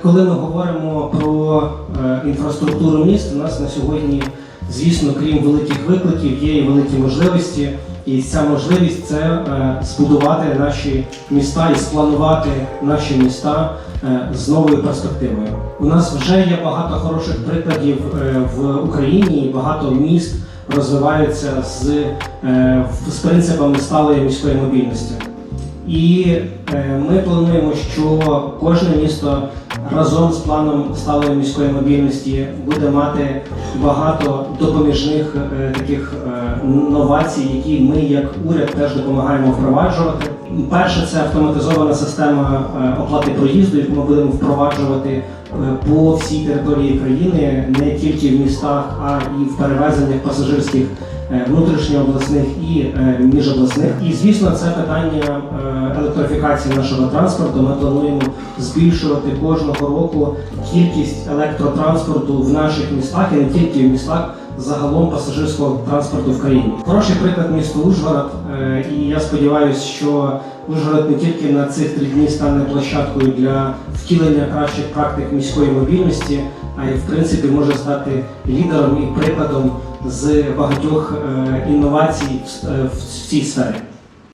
Коли ми говоримо про е, інфраструктуру міст, у нас на сьогодні, звісно, крім великих викликів, є і великі можливості. І ця можливість це е, збудувати наші міста і спланувати наші міста е, з новою перспективою. У нас вже є багато хороших прикладів в Україні, і багато міст розвиваються з, з принципами сталої міської мобільності. І е, ми плануємо, що кожне місто разом з планом сталої міської мобільності буде мати багато допоміжних е, таких е, новацій, які ми як уряд теж допомагаємо впроваджувати. Перше це автоматизована система оплати проїзду, яку ми будемо впроваджувати по всій території країни, не тільки в містах, а і в перевезеннях пасажирських внутрішньообласних і е, міжобласних. І звісно, це питання е, електрифікації нашого транспорту. Ми плануємо збільшувати кожного року кількість електротранспорту в наших містах і не тільки в містах. Загалом пасажирського транспорту в країні хороший приклад місто Ужгород, е, і я сподіваюся, що Ужгород не тільки на цих три дні стане площадкою для втілення кращих практик міської мобільності, а й в принципі може стати лідером і прикладом з багатьох е, інновацій е, в цій сфері.